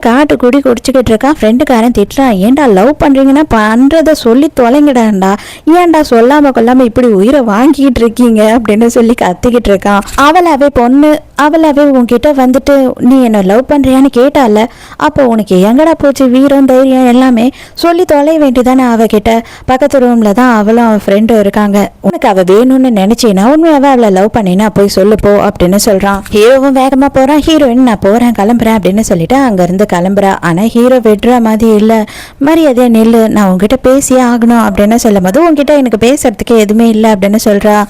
காட்டு குடி குடிச்சுக்கிட்டு இருக்கான் ஃப்ரெண்டுக்காரன் திட்டுறான் ஏன்டா லவ் பண்றீங்கன்னா பண்றத சொல்லி தொலைங்கடாண்டா ஏன்டா சொல்லாம கொள்ளாம இப்படி உயிரை வாங்கிக்கிட்டு இருக்கீங்க அப்படின்னு சொல்லி கத்திக்கிட்டு இருக்கான் அவளாவே பொண்ணு அவளாவே உன்கிட்ட வந்துட்டு நீ என்ன லவ் பண்றியான்னு கேட்டால அப்போ உனக்கு எங்கடா போச்சு வீரம் தைரியம் எல்லாமே? சொல்லி தொலைய வேண்டிதானே அவகிட்ட. பக்கத்து ரூம்ல தான் அவளும் அவன் ஃப்ரெண்டும் இருக்காங்க. உனக்கு அவ வேணும்னு நினைச்சீனா? உண்மையாவே அவளை லவ் பண்ணினா? போய் சொல்லு போ அப்படின்னு சொல்றான். ஹீரோவும் வேகமா போறான். ஹீரோயின் நான் போறேன் கிளம்புறேன் அப்படின்னு சொல்லிட்டு அங்க இருந்து கிளம்புறா. ஆனா ஹீரோ விடுற மாதிரி இல்ல. மரியாதையா நெல்லு. நான் உங்ககிட்ட பேசியே ஆகணும் அப்படின்னு சொல்லும் போது உங்ககிட்ட எனக்கு பேசுறதுக்கு எதுவுமே இல்லை அப்படின்னு சொல்றா.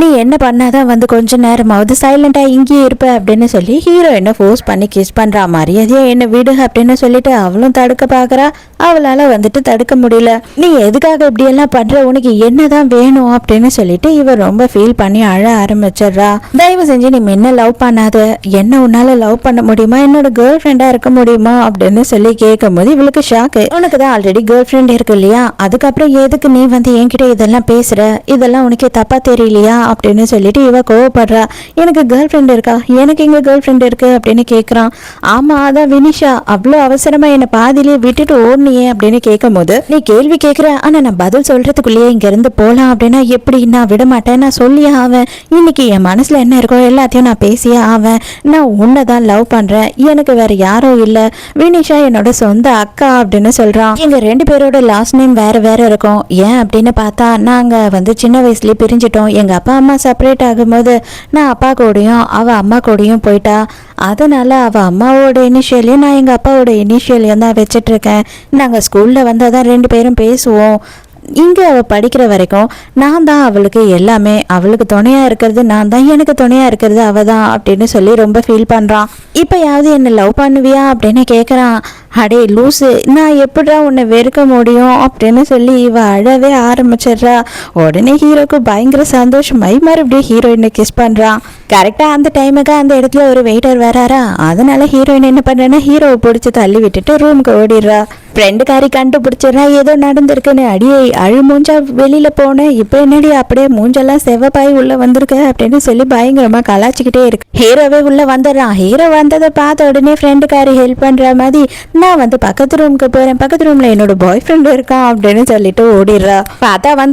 நீ என்ன பண்ணாதான் வந்து கொஞ்ச நேரமாவது சைலண்டாக இங்கேயே இருப்ப அப்படின்னு சொல்லி ஹீரோ ஃபோர்ஸ் பண்ணி கிஸ் பண்றா மரியாதையாக என்ன விடு அப்படின்னு சொல்லிட்டு அவளும் தடுக்க பார்க்குறா அவளால் வந்துட்டு தடுக்க முடியல. நீ எதுக்காக இப்படியெல்லாம் பண்ணுற உனக்கு உனக்கு என்னதான் வேணும் அப்படின்னு சொல்லிட்டு இவர் ரொம்ப ஃபீல் பண்ணி அழ ஆரம்பிச்சிடுறா. தயவு செஞ்சு நீ என்ன லவ் பண்ணாத? என்ன உன்னால லவ் பண்ண முடியுமா? என்னோட கேர்ள் ஃப்ரெண்டாக இருக்க முடியுமா? அப்படின்னு சொல்லி கேட்கும் போது இவளுக்கு ஷாக்கு உனக்கு தான் ஆல்ரெடி கேர்ள் ஃப்ரெண்ட் இருக்கு இல்லையா? அதுக்கப்புறம் எதுக்கு நீ வந்து என்கிட்ட இதெல்லாம் பேசுற? இதெல்லாம் உனக்கு தப்பா தெரியலையா? அப்படின்னு சொல்லிட்டு இவ கோவப்படுறா. எனக்கு கேர்ள் ஃப்ரெண்ட் இருக்கா? எனக்கு எங்க கேர்ள் ஃப்ரெண்ட் இருக்கு? அப்படின்னு கேக்குறான் ஆமா அதான் வினிஷா. அவ்வளோ அவசரமா என்னை பாதியிலே விட்டுட்டு ஓடுனியே அப்படின்னு கேட்கும் போது நீ கேள்வி கேட்குற ஆனா நான் பதில் சொல்றதுக்குள்ளேயே இங்க இருந்து போலாம் அப்படின்னா எப்படி? நான் விட மாட்டேன் நான் சொல்லியே ஆவேன். இன்னைக்கு என் மனசுல என்ன இருக்கோ எல்லாத்தையும் நான் பேசியே ஆவேன். நான் உன்னை தான் லவ் பண்றேன். எனக்கு வேற யாரும் இல்ல. வினிஷா என்னோட சொந்த அக்கா அப்படின்னு சொல்றான் எங்க ரெண்டு பேரோட லாஸ்ட் நேம் வேற வேற இருக்கும். ஏன் அப்படின்னு பார்த்தா நாங்க வந்து சின்ன வயசுலயே பிரிஞ்சிட்டோம். எங்க அப்பா அம்மா செப்பரேட் ஆகும்போது நான் அப்பா கூடயும் அவள் அம்மா கூடயும் போயிட்டா. அதனால அவள் அம்மாவோட இனிஷியலையும் நான் எங்கள் அப்பாவோட இனிஷியலையும் தான் வச்சிட்ருக்கேன் நாங்கள் ஸ்கூலில் வந்தால் தான் ரெண்டு பேரும் பேசுவோம். இங்கே அவள் படிக்கிற வரைக்கும் நான் தான் அவளுக்கு எல்லாமே அவளுக்கு துணையாக இருக்கிறது நான் தான் எனக்கு துணையாக இருக்கிறது அவள் தான் அப்படின்னு சொல்லி ரொம்ப ஃபீல் பண்ணுறான் இப்போயாவது என்னை லவ் பண்ணுவியா அப்படின்னு கேட்குறான் அடே லூசு நான் எப்படா உன்னை வெறுக்க முடியும் அப்படின்னு சொல்லி இவ அழவே ஆரம்பிச்சிடுறா. உடனே ஹீரோக்கு பயங்கர சந்தோஷமாய் மறுபடியும் ஹீரோயினை கிஸ் பண்ணுறான் கரெக்டாக அந்த டைமுக்கு அந்த இடத்துல ஒரு வெயிட்டர் வராரா? அதனால ஹீரோயின் என்ன பண்ணுறேன்னா ஹீரோவை பிடிச்சி தள்ளி விட்டுட்டு ரூமுக்கு ஓடிடுறா. ஃப்ரெண்டுக்காரி கண்டுபிடிச்சிடுறா. ஏதோ நடந்திருக்குன்னு அடியே அழு மூஞ்சா வெளியில போனேன் இப்போ என்னடி அப்படியே மூஞ்செல்லாம் செவப்பாய் உள்ள வந்திருக்க அப்படின்னு சொல்லி பயங்கரமாக கலாச்சிக்கிட்டே இருக்கு. ஹீரோவே உள்ளே வந்துடுறான் ஹீரோ வந்ததை பார்த்த உடனே ஃப்ரெண்டுக்காரி ஹெல்ப் பண்ற மாதிரி நான் வந்து பக்கத்து ரூமுக்கு போகிறேன் பக்கத்து ரூமில் என்னோட பாய் ஃப்ரெண்டு இருக்கான் அப்படின்னு சொல்லிட்டு ஓடிடுறா. பார்த்தா வந்து